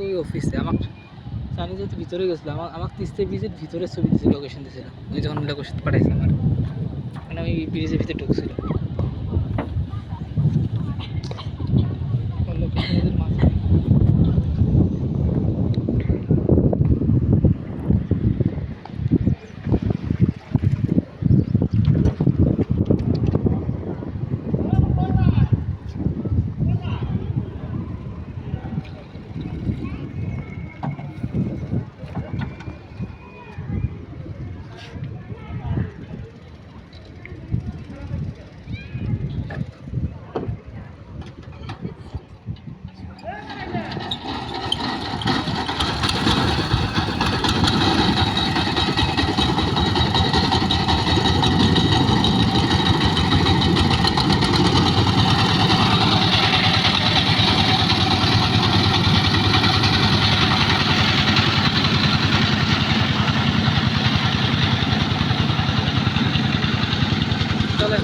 ওই অফিসে আমার জানি যেহেতু ভিতরে গেছিল আমার আমার তিস্তে ব্রিজের ভিতরে ছবি দিয়েছিল লোকেশন দিয়েছিল ওই যখন লোকেশন পাঠাইছিলাম আমার মানে আমি ব্রিজের ভিতরে ঢুকছিল। চলেন